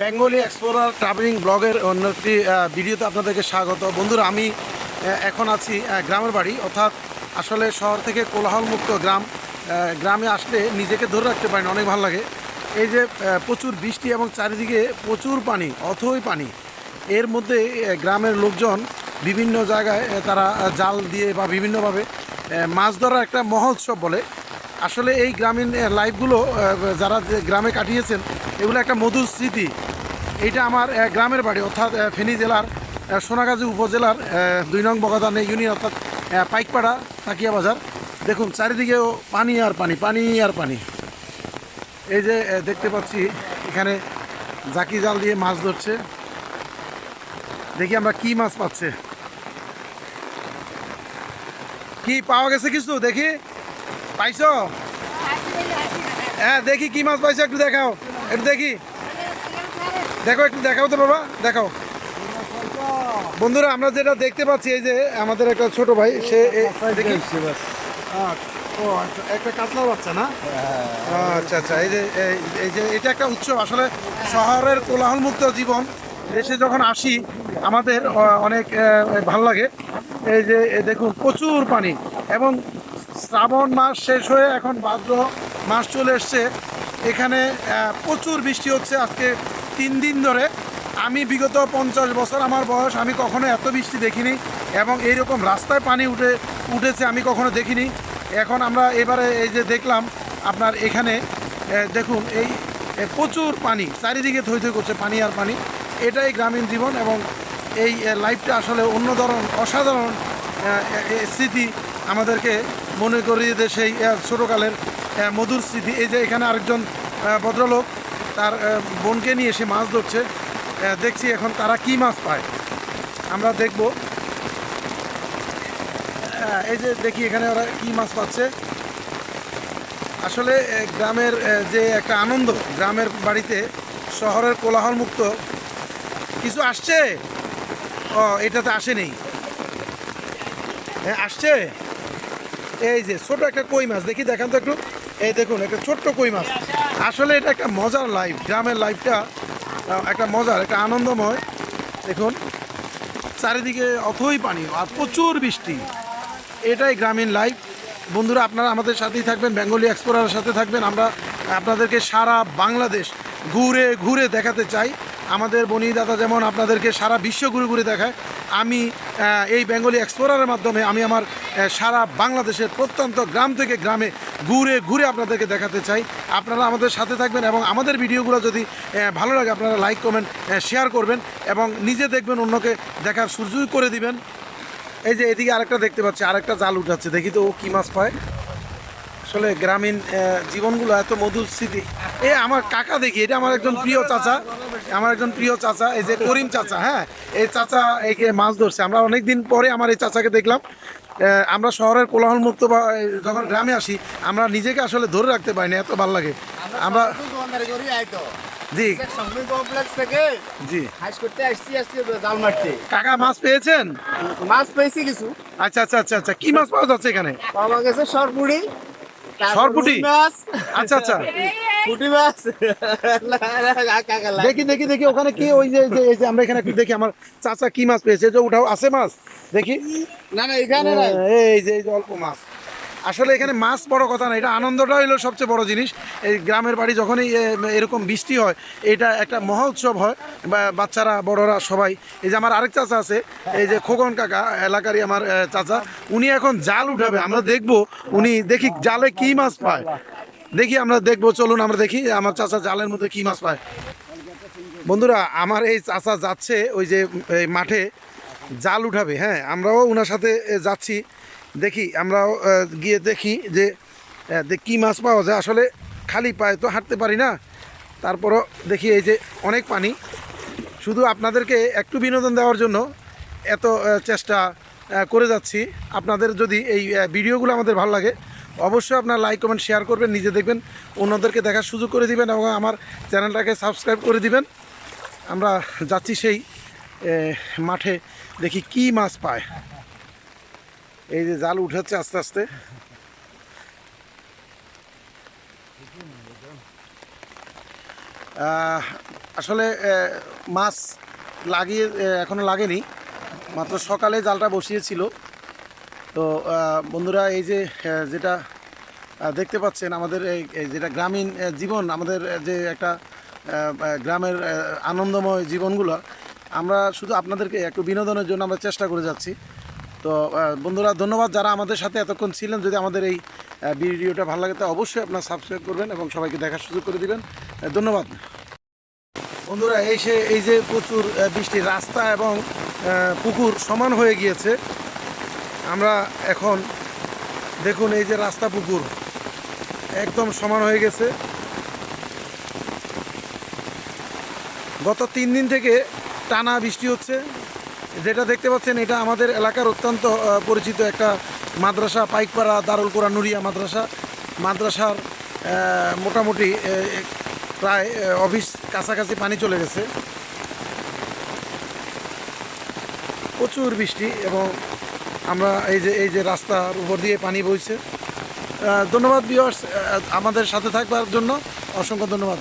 Bengali explorer travelling ব্লগের অন্য একটি ভিডিওতে আপনাদেরকে স্বাগত। বন্ধুরা, আমি এখন আছি গ্রামের বাড়ি। অর্থাৎ আসলে শহর থেকে কোলাহলমুক্ত গ্রাম গ্রামে আসলে নিজেকে ধরে রাখতে পারেন অনেক ভালো লাগে। এই যে প্রচুর বৃষ্টি এবং চারিদিকে প্রচুর পানি, অথই পানি। এর মধ্যে গ্রামের লোকজন বিভিন্ন জায়গায় তারা জাল দিয়ে বা বিভিন্নভাবে মাছ ধরার একটা মহোৎসব বলে। আসলে এই গ্রামীণ লাইফগুলো যারা গ্রামে কাটিয়েছেন এগুলো একটা মধুর স্মৃতি। এইটা আমার গ্রামের বাড়ি অর্থাৎ ফেনী জেলার সোনাগাজী উপজেলার দুই নং বগাদানে ইউনিয়ন অর্থাৎ পাইকপাড়া তাকিয়া বাজার। দেখুন চারিদিকেও পানি আর পানি পানি আর পানি। এই যে দেখতে পাচ্ছি এখানে জাকি জাল দিয়ে মাছ ধরছে। দেখি আমরা কি মাছ পাচ্ছে। কি পাওয়া গেছে কিছু? দেখি। পাইছ? হ্যাঁ দেখি কি মাছ পাইছো একটু দেখাও। দেখি। দেখো একটু দেখাও তো বাবা দেখাও। বন্ধুরা আমরা যেটা দেখতে পাচ্ছি এই যে আমাদের একটা ছোট ভাই সে ও আচ্ছা, বাচ্চা না? আচ্ছা আচ্ছা এই যে এই- যে এটা একটা উৎসব। আসলে শহরের কোলাহলমুক্ত জীবন যখন আসি আমাদের অনেক ভালো লাগে। এই যে দেখুন প্রচুর পানি। এবং শ্রাবণ মাস শেষ হয়ে এখন ভাদ্র মাস চলে এসছে। এখানে প্রচুর বৃষ্টি হচ্ছে আজকে তিন দিন ধরে। আমি বিগত পঞ্চাশ বছর আমার বয়স, আমি কখনো এত বৃষ্টি দেখিনি এবং এইরকম রাস্তায় পানি উঠে, উঠেছে আমি কখনো দেখিনি। এখন আমরা এবারে এই যে দেখলাম, আপনার এখানে দেখুন, এই প্রচুর পানি, চারিদিকে থই থই করছে পানি আর পানি। এটাই গ্রামীণ জীবন এবং এই লাইফটা আসলে অন্য ধরন, অসাধারণ স্মৃতি আমাদেরকে মনে করিয়ে দেয় সেই ছোটোকালের মধুর স্মৃতি। এই যে এখানে আরেকজন ভদ্রলোক তার বোনকে নিয়ে এসে মাছ ধরছে। দেখছি এখন তারা কি মাছ পায়। আমরা দেখব। হ্যাঁ, এই যে দেখি এখানে ওরা কি মাছ পাচ্ছে। আসলে গ্রামের যে একটা আনন্দ গ্রামের বাড়িতে শহরের কোলাহল মুক্ত কিছু আসছে? ও এটাতে আসেনি। হ্যাঁ আসছে? এই যে ছোট একটা কই মাছ দেখি দেখান তো একটু। এই দেখুন একটা ছোট্ট কই মাছ। আসলে এটা একটা মজার লাইফ গ্রামের লাইফটা একটা মজার, একটা আনন্দময়। দেখুন, চারিদিকে অথই পানি আর প্রচুর বৃষ্টি। এটাই গ্রামীণ লাইফ বন্ধুরা, আপনারা আমাদের সাথেই থাকবেন, বেঙ্গলি এক্সপ্লোরার সাথে থাকবেন। আমরা আপনাদেরকে সারা বাংলাদেশ ঘুরে ঘুরে দেখাতে চাই। আমাদের বনি দাদা যেমন আপনাদেরকে সারা বিশ্ব ঘুরে ঘুরে দেখায়, আমি এই বেঙ্গলি এক্সপ্লোরারের মাধ্যমে আমি আমার সারা বাংলাদেশের প্রত্যন্ত গ্রাম থেকে গ্রামে ঘুরে ঘুরে আপনাদেরকে দেখাতে চাই। আপনারা আমাদের সাথে থাকবেন এবং আমাদের ভিডিওগুলো যদি ভালো লাগে আপনারা লাইক, কমেন্ট শেয়ার করবেন এবং নিজে দেখবেন অন্যকে দেখার সুযোগ করে দিবেন। এই যে এদিকে আরেকটা দেখতে পাচ্ছি, আরেকটা জাল উঠাচ্ছে, দেখি তো ও কী মাছ পায়। আসলে গ্রামীণ জীবনগুলো এত মধুর স্মৃতি। এ আমার কাকা দেখি এটা আমার একজন প্রিয় চাচা। আমার একজন প্রিয় চাচা এই যে করিম চাচা হ্যাঁ? এই চাচা একে মাছ ধরছে। আমরা অনেক দিন পরে আমার এই চাচাকে দেখলাম। আমরা শহরের কোলাহল মুক্ত বা যখন গ্রামে আসি আমরা নিজেকে আসলে ধরে রাখতে পারি না এত ভালো লাগে। আমরা জি। জি। কাকা মাছ পেয়েছেন? মাছ পেয়েছি কিছু। আচ্ছা আচ্ছা আচ্ছা আচ্ছা। কি মাছ পাওয়া যাচ্ছে এখানে? পাওয়া গেছে সরপুড়ি। তারপর সরপুঁটি? আচ্ছা আচ্ছা। পুঁটি মাছ? দেখি দেখি দেখি ওখানে কি ওই যে এই যে আমরা এখানে একটু দেখি আমার চাচা কি মাছ পেয়েছে। যে ওঠাও আছে মাছ? দেখি। না না এখানে নাই। এই যে এই যে অল্প মাছ। আসলে এখানে মাছ বড় কথা না, এটা আনন্দটা হলো সবচেয়ে বড় জিনিস। এই গ্রামের বাড়ি যখনই এরকম বৃষ্টি হয়, এটা একটা মহা উৎসব হয়, বা বাচ্চারা, বড়রা সবাই। এই যে আমার আরেক চাচা আছে, এই যে খোকন কাকা, এলাকারই আমার চাচা, উনি এখন জাল উঠাবে, আমরা দেখব, উনি দেখি জালে কি মাছ পায়। দেখি আমরা দেখব, চলুন আমরা দেখি, আমার চাচা জালের মধ্যে কি মাছ পায়। বন্ধুরা, আমার এই চাচা যাচ্ছে ওই যে মাঠে, জাল উঠাবে হ্যাঁ আমরাও ওনার সাথে যাচ্ছি। দেখি, আমরাও গিয়ে দেখি যে কি মাছ পাওয়া যায়। আসলে খালি পায়ে তো হাঁটতে পারি না। তারপরও দেখি এই যে অনেক পানি। শুধু আপনাদেরকে একটু বিনোদন দেওয়ার জন্য এত চেষ্টা করে যাচ্ছি। আপনাদের যদি এই ভিডিওগুলো আমাদের ভালো লাগে, অবশ্যই আপনার লাইক, কমেন্ট, শেয়ার করবেন, নিজে দেখবেন, অন্যদেরকে দেখার সুযোগ করে দিবেন এবং আমার চ্যানেলটাকে সাবস্ক্রাইব করে দিবেন। আমরা যাচ্ছি সেই মাঠে, দেখি কি মাছ পায়। এই যে জাল উঠাচ্ছে আস্তে আস্তে। আসলে মাছ লাগিয়ে আহ, এখনও লাগেনি। মাত্র সকালে জালটা বসিয়েছিল। তো বন্ধুরা এই যে যেটা দেখতে পাচ্ছেন আমাদের যেটা গ্রামীণ জীবন আমাদের যে একটা গ্রামের আনন্দময় জীবনগুলো আমরা শুধু আপনাদেরকে একটু বিনোদনের জন্য আমরা চেষ্টা করে যাচ্ছি। তো বন্ধুরা, ধন্যবাদ যারা আমাদের সাথে এতক্ষণ ছিলেন। যদি আমাদের এই ভিডিওটা ভালো লাগে, তো অবশ্যই আপনারা সাবস্ক্রাইব করবেন এবং সবাইকে দেখার সুযোগ করে দিবেন। ধন্যবাদ। বন্ধুরা, এই সে, এই যে প্রচুর বৃষ্টি, রাস্তা এবং পুকুর সমান হয়ে গিয়েছে। আমরা এখন দেখুন এই যে রাস্তা পুকুর, একদম সমান হয়ে গেছে। গত তিন দিন থেকে টানা বৃষ্টি হচ্ছে। যেটা দেখতে পাচ্ছেন, এটা আমাদের এলাকার অত্যন্ত পরিচিত একটা মাদ্রাসা, পাইকপাড়া দারুল কোরআন নুরিয়া মাদ্রাসা। মাদ্রাসার মোটামুটি প্রায় অফিস কাছাকাছি পানি চলে গেছে। প্রচুর বৃষ্টি এবং আমরা এই যে এই যে রাস্তার উপর দিয়ে পানি বইছে। ধন্যবাদ বিয়ার্স আমাদের সাথে থাকবার জন্য অসংখ্য ধন্যবাদ।